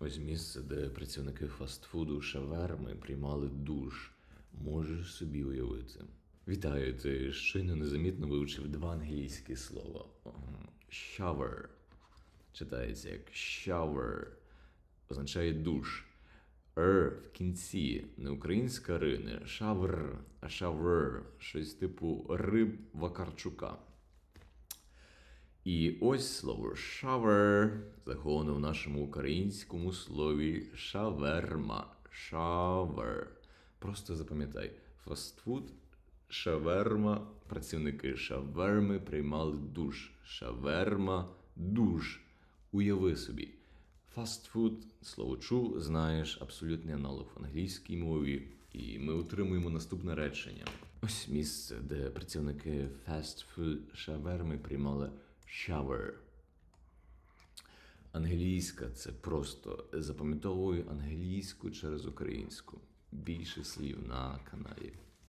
Ось місце, де працівники фастфуду шаверми приймали душ. Можеш собі уявити. Вітаю, ти щойно незамітно вивчив два англійські слова. Shower. Читається як shower. Означає душ. Р в кінці. Не українська ри, не шавр, а шавр. Щось типу риб Вакарчука. І ось слово shower заховано в нашому українському слові шаверма. Shower. Просто запам'ятай, фастфуд, шаверма, працівники шаверми приймали душ. Шаверма, душ. Уяви собі. Фастфуд, слово чув, знаєш, абсолютний аналог в англійській мові. І ми отримуємо наступне речення. Ось місце, де працівники фастфуд шаверми приймали shower. Англійська це просто запам'ятовую англійську через українську. Більше слів на каналі.